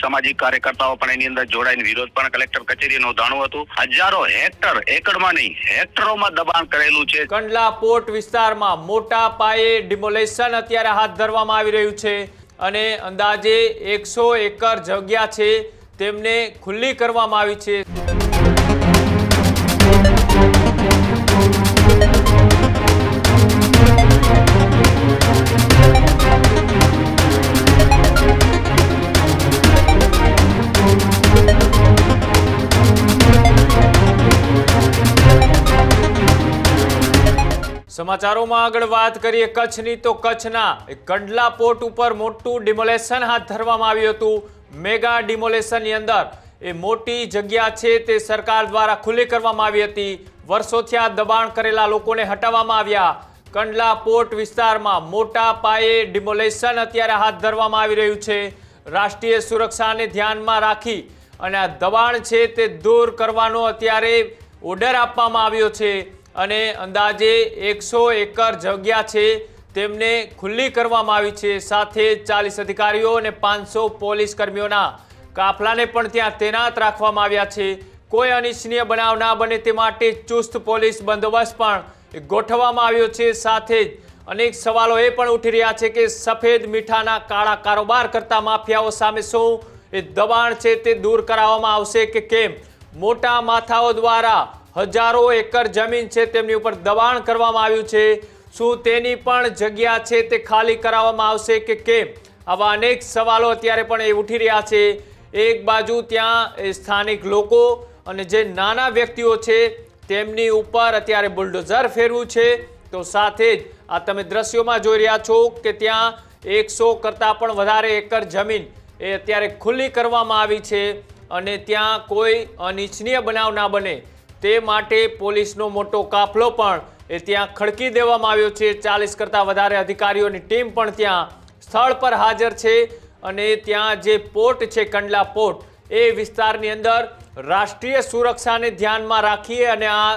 સામાજિક કાર્યકર્તાઓ પણ એની અંદર જોડાઈને વિરોધ પણ કલેક્ટર કચેરીએ નોંધાણું હતું. હજારો હેક્ટર એકડમાં નહીં, હેક્ટરોમાં દબાણ કરેલું છે. કંડલા પોર્ટ વિસ્તારમાં મોટા પાયે ડિમોલેશન અત્યારે હાથ ધરવામાં આવી રહ્યું છે અને અંદાજે એકસો એકર જગ્યા છે તેમને ખુલ્લી કરવામાં આવી છે. સમાચારોમાં આગળ વાત કરીએ કચ્છની તો કચ્છના કંડલા પોર્ટ ઉપર મોટું ડિમોલેશન હાથ ધરવામાં આવ્યું હતું. મેગા ડિમોલેશનની અંદર એ મોટી જગ્યા છે તે સરકાર દ્વારા ખુલ્લી કરવામાં આવી હતી. વર્ષોથી આ દબાણ કરેલા લોકોને હટાવવામાં આવ્યા. કંડલા પોર્ટ વિસ્તારમાં મોટા પાયે ડિમોલેશન અત્યારે હાથ ધરવામાં આવી રહ્યું છે. રાષ્ટ્રીય સુરક્ષાને ધ્યાનમાં રાખી અને આ દબાણ છે તે દૂર કરવાનો અત્યારે ઓર્ડર આપવામાં આવ્યો છે. અને અંદાજે એકસો એકર જગ્યા છે તેમને ખુલ્લી કરવામાં આવી છે. સાથે ચાલીસ અધિકારીઓ અને પાંચસો પોલીસ કર્મીઓના કાફલાને પણ ત્યાં તૈનાત રાખવામાં આવ્યા છે. કોઈ અનિચ્છનીય બનાવ ના બને તે માટે ચુસ્ત પોલીસ બંદોબસ્ત પણ ગોઠવવામાં આવ્યો છે. સાથે જ અનેક સવાલો એ પણ ઉઠી રહ્યા છે કે સફેદ મીઠાના કાળા કારોબાર કરતા માફિયાઓ સામે શું એ દબાણ છે તે દૂર કરાવવામાં આવશે કે કેમ? મોટા માથાઓ દ્વારા હજારો એકર જમીન છે, તેમની ઉપર દબાણ કરવામાં આવ્યું છે. શું તેની પણ જગ્યા છે તે ખાલી કરાવવામાં આવશે કે કેમ? આવા અનેક સવાલો અત્યારે પણ એ ઉઠી રહ્યા છે. એક બાજુ ત્યાં સ્થાનિક લોકો અને જે નાના વ્યક્તિઓ છે, તેમની ઉપર અત્યારે બુલડોઝર ફેરવું છે. તો સાથે જ આ તમે દ્રશ્યોમાં જોઈ રહ્યા છો કે ત્યાં એકસો કરતાં પણ વધારે એકર જમીન એ અત્યારે ખુલ્લી કરવામાં આવી છે અને ત્યાં કોઈ અનિચ્છનીય બનાવ ના બને. તે માટે પોલીસનો મોટો કાફલો પણ એ ત્યાં ખડકી દેવામાં આવ્યો છે. ચાલીસ કરતાં વધારે અધિકારીઓની ટીમ પણ ત્યાં સ્થળ પર હાજર છે અને ત્યાં જે પોર્ટ છે, કંડલા પોર્ટ, એ વિસ્તારની અંદર રાષ્ટ્રીય સુરક્ષાને ધ્યાનમાં રાખીએ અને આ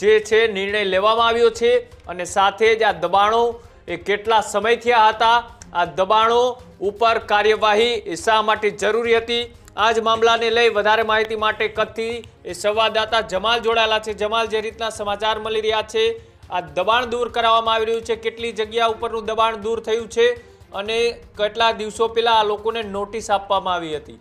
જે છે, નિર્ણય લેવામાં આવ્યો છે અને સાથે જ આ દબાણો એ કેટલા સમયથી હતા, આ દબાણો ઉપર કાર્યવાહી શા માટે જરૂરી હતી આ જ મામલાને લઈ વધારે માહિતી માટે કચ્છથી સંવાદદાતા જમાલ જોડાયેલા છે. જમાલ, જે રીતના સમાચાર મળી રહ્યા છે, આ દબાણ દૂર કરાવવામાં આવી રહ્યું છે. કેટલી જગ્યા ઉપરનું દબાણ દૂર થયું છે અને કેટલા દિવસો પહેલાં આ લોકોને નોટિસ આપવામાં આવી હતી?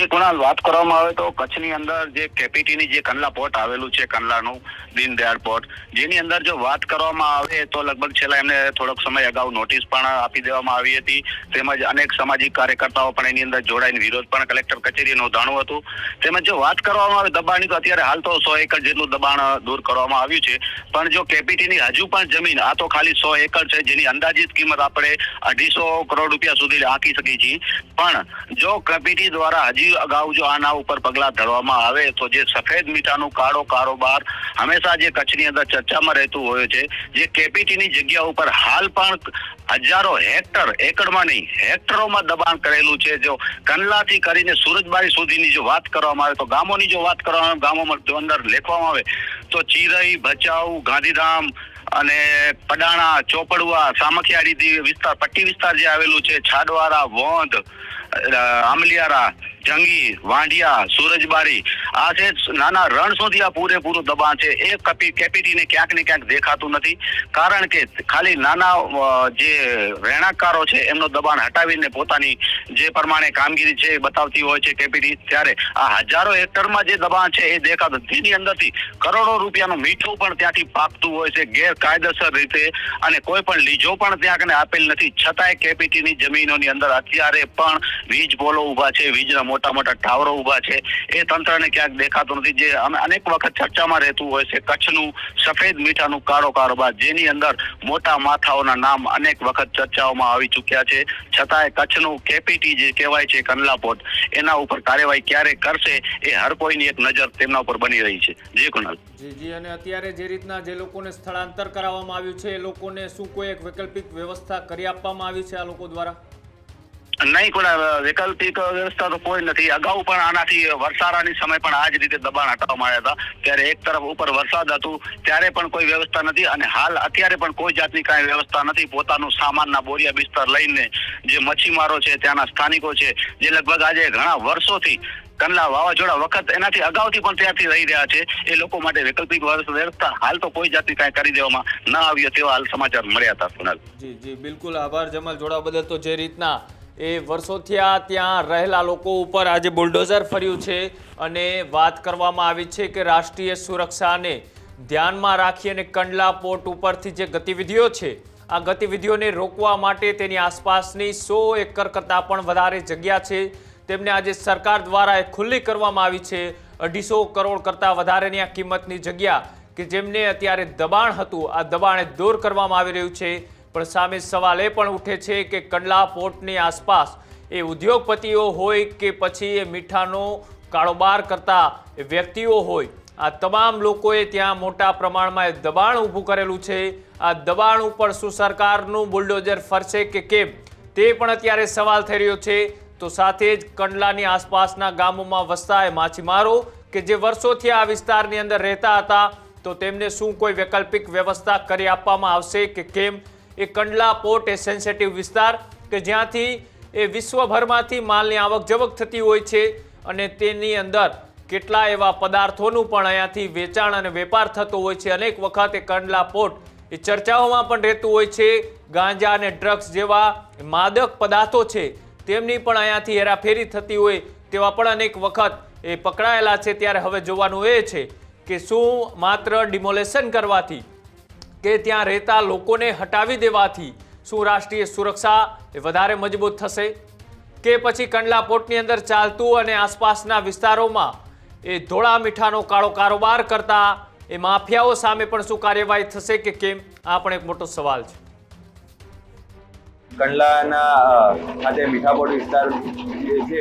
જે કુણાલ વાત કરવામાં આવે તો કચ્છની અંદર જે કેપીટીની જે કંડલા પોર્ટ આવેલું છે, કંડલાનું, દીનદયાળ પોર્ટ, જેની અંદર જો વાત કરવામાં આવે તો લગભગ છેલ્લા એમને થોડોક સમય અગાઉ નોટિસ પણ આપી દેવામાં આવી હતી. તેમજ અનેક સામાજિક કાર્યકર્તાઓ પણ એની અંદર જોડાઈને વિરોધ પણ કલેક્ટર કચેરીએ નોંધાણું હતું. તેમજ જો વાત કરવામાં આવે દબાણની તો અત્યારે હાલ તો સો એકર જેટલું દબાણ દૂર કરવામાં આવ્યું છે. પણ જો કેપીટીની હજુ પણ જમીન આ તો ખાલી સો એકર છે, જેની અંદાજિત કિંમત આપણે અઢીસો કરોડ રૂપિયા સુધી આંકી શકીએ છીએ. પણ જો કેપીટી દ્વારા હજી અગાઉ જો આના ઉપર પગલાં ધરવામાં આવે તો જે સફેદ મીઠાનું કાળો કારોબાર હંમેશા જે કચ્છની અંદર ચર્ચામાં રહેતું હોય છે, જે કેપીટીની જગ્યા ઉપર હાલ પણ હજારો હેક્ટર એકડમાં નહીં, હેક્ટરોમાં દબાણ કરેલું છે. જો કંડલાથી કરીને સુરજબારી સુધીની જો વાત કરવામાં આવે, તો ગામોની જો વાત કરવામાં આવે, ગામોમાં જો અંદર લેખવામાં આવે, તો ચિરઈ, ભચાઉ, ગાંધીધામ અને પડાણા, ચોપડવા, સામખિયાળી વિસ્તાર, પટ્ટી વિસ્તાર જે આવેલું છે, છાડવારા, વોંધ આમલિયારા જંગી, વાંઢિયા, સુરજબારી, આ છે નાના રણ સુધી આ પૂરેપૂરું દબાણ છે. એ કપી કેપીટીને ક્યાંક ને ક્યાંક દેખાતું નથી. કારણ કે ખાલી નાના જે રહેણાંકારો છે, એમનો દબાણ હટાવીને પોતાની જે પ્રમાણે કામગીરી છે બતાવતી હોય છે કેપીટી. ત્યારે આ હજારો હેક્ટરમાં જે દબાણ છે એ દેખાતું તેની અંદરથી કરોડો રૂપિયાનું મીઠું પણ ત્યાંથી પાકતું હોય છે, ગેરકાયદેસર રીતે. અને કોઈ પણ લીજો પણ ત્યાં આપેલ નથી. છતાંય કેપીટીની જમીનોની અંદર અત્યારે પણ વીજ પોલો ઊભા છે, વીજના મોટા મોટા ટાવરો ઊભા છે. એ તંત્રને ક્યાંક દેખાતું નથી. જે અમે અનેક વખત ચર્ચામાં રહેતું હોય છે, કચ્છનું સફેદ મીઠાનું કાળો કારોબાર, જેની અંદર મોટા માથાઓના નામ અનેક વખત ચર્ચાઓમાં આવી ચૂક્યા છે. છતાંય કચ્છનું કેપીટી જે કહેવાય છે કંડલા પોર્ટ એના ઉપર કાર્યવાહી ક્યારે કરશે એ હર કોઈની એક નજર તેમના ઉપર બની રહી છે. જી કુણાલ. જી જી, અને અત્યારે જે રીતના જે લોકોને સ્થળાંતર કરાવવામાં આવ્યું છે, એ લોકોને શું કોઈ એક વૈકલ્પિક વ્યવસ્થા કરી આપવામાં આવી છે આ લોકો દ્વારા? નહીં કોઈ વૈકલ્પિક વ્યવસ્થા તો કોઈ નથી. અગાઉ પણ આનાથી વરસારાની સમય પણ આ જ રીતે દબાણ હટાવવામાં આવ્યા હતા. ત્યારે એક તરફ ઉપર વરસાદ હતું, ત્યારે પણ કોઈ વ્યવસ્થા નથી અને હાલ અત્યારે પણ કોઈ જાતની કાંઈ વ્યવસ્થા નથી. પોતાનું સામાનના બોરિયા બિસ્તર લઈને જે મચ્છીમારો છે, ત્યાંના સ્થાનિકો છે, જે લગભગ આજે ઘણા વર્ષોથી કંડલા વાવાઝોડા વખત એનાથી અગાઉથી પણ ત્યાંથી રહી રહ્યા છે, એ લોકો માટે વૈકલ્પિક વ્યવસ્થા હાલ તો કોઈ જાતની કાંઈ કરી દેવામાં ન આવ્યો તેવા હાલ સમાચાર મળ્યા હતા કુણાલ. જી જી, બિલકુલ આભાર જમાલ જોડા બદલ તો જે રીતના એ વર્ષોથી આ ત્યાં રહેલા લોકો ઉપર આજે બુલડોઝર ફર્યું છે અને વાત કરવામાં આવી છે કે રાષ્ટ્રીય સુરક્ષાને ધ્યાનમાં રાખી અને કંડલા પોર્ટ ઉપરથી જે ગતિવિધિઓ છે, આ ગતિવિધિઓને રોકવા માટે તેની આસપાસની સો એકર કરતાં પણ વધારે જગ્યા છે. તેમને આજે સરકાર દ્વારા એ ખુલ્લી કરવામાં આવી છે. અઢીસો કરોડ કરતાં વધારેની આ કિંમતની જગ્યા કે જેમને અત્યારે દબાણ હતું, આ દબાણ દૂર કરવામાં આવી રહ્યું છે. પણ સામે સવાલ એ પણ ઉઠે છે કે કંડલા પોર્ટની આસપાસ એ ઉદ્યોગપતિઓ હોય કે પછી એ મીઠાનો કારોબાર કરતા વ્યક્તિઓ હોય, આ તમામ લોકોએ ત્યાં મોટા પ્રમાણમાં એ દબાણ ઊભું કરેલું છે. આ દબાણ ઉપર શું સરકારનું બુલડોઝર ફરશે કે કેમ, તે પણ અત્યારે સવાલ થઈ રહ્યો છે. તો સાથે જ કંડલાની આસપાસના ગામોમાં વસતા એ માછીમારો કે જે વર્ષોથી આ વિસ્તારની અંદર રહેતા હતા, તો તેમને શું કોઈ વૈકલ્પિક વ્યવસ્થા કરી આપવામાં આવશે કે કેમ? એ કંડલા પોર્ટ એ સેન્સેટિવ વિસ્તાર કે જ્યાંથી એ વિશ્વભરમાંથી માલની આવક જવક થતી હોય છે અને તેની અંદર કેટલા એવા પદાર્થોનું પણ અહીંયાથી વેચાણ અને વેપાર થતો હોય છે. અનેક વખત એ કંડલા પોર્ટ એ ચર્ચાઓમાં પણ રહેતું હોય છે. ગાંજા અને ડ્રગ્સ જેવા માદક પદાર્થો છે તેમની પણ અહીંયાથી હેરાફેરી થતી હોય તેવા પણ અનેક વખત એ પકડાયેલા છે. ત્યારે હવે જોવાનું એ છે કે શું માત્ર ડિમોલેશન કરવાથી કે ત્યાં રહેતા લોકોને હટાવી દેવાથી શું રાષ્ટ્રીય સુરક્ષા એ વધારે મજબૂત થશે. કે પછી કંડલા પોર્ટની અંદર ચાલતું અને આસપાસના વિસ્તારોમાં એ ધોળા મીઠાનો કાળો કારોબાર કરતા એ માફિયાઓ સામે પણ શું કાર્યવાહી થશે કે કેમ? આ પણ એક મોટો સવાલ છે. કંડલાના ખાતે મીઠાપોર વિસ્તાર જે છે,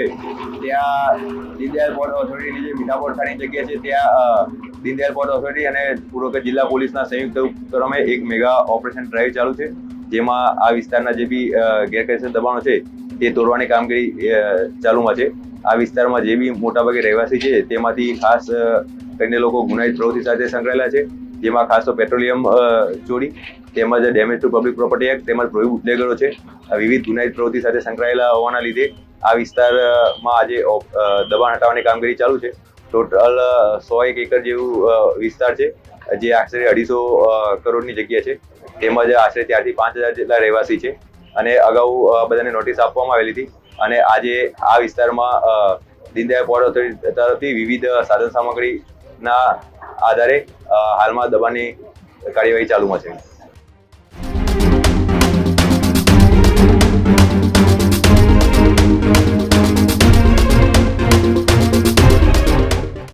ત્યાં દીનદયાળ પોર્ટ ઓથોરિટીની જે મીઠાપોર ખાની જગ્યા છે, ત્યાં અ, દીનદયાળ પોર્ટ ઓથોરિટી અને પૂર્વ જિલ્લા પોલીસના સંયુક્ત ઉપક્રમે એક મેગા ઓપરેશન ડ્રાઈવ ચાલુ છે. જેમાં આ વિસ્તારના જે બી ગેરકાયદેસર દબાણો છે તે તોડવાની કામગીરી ચાલુમાં છે. આ વિસ્તારમાં જે બી મોટાભાગે રહેવાસી છે તેમાંથી ખાસ કરીને લોકો ગુનાહિત પ્રવૃત્તિ સાથે સંકળાયેલા છે. જેમાં ખાસ તો પેટ્રોલિયમ ચોરી તેમજ damage to public property act તેમજ પ્રોહિબ ઉદ્યોગરો છે. વિવિધ ગુનાહિત પ્રવૃત્તિ સાથે સંકળાયેલા હોવાના લીધે આ વિસ્તારમાં આજે દબાણ હટાવવાની કામગીરી ચાલુ છે. ટોટલ સો એક એકર જેવું વિસ્તાર છે, જે આશરે અઢીસો કરોડની જગ્યા છે. તેમજ આશરે ત્યારથી પાંચ હજાર જેટલા રહેવાસી છે. અને અગાઉ બધાને નોટિસ આપવામાં આવેલી હતી. અને આજે આ વિસ્તારમાં દીનદયાળ પોર્ટ ઓથોરિટી તરફથી વિવિધ સાધન સામગ્રીના આધારે હાલમાં દબાણની કાર્યવાહી ચાલુમાં છે.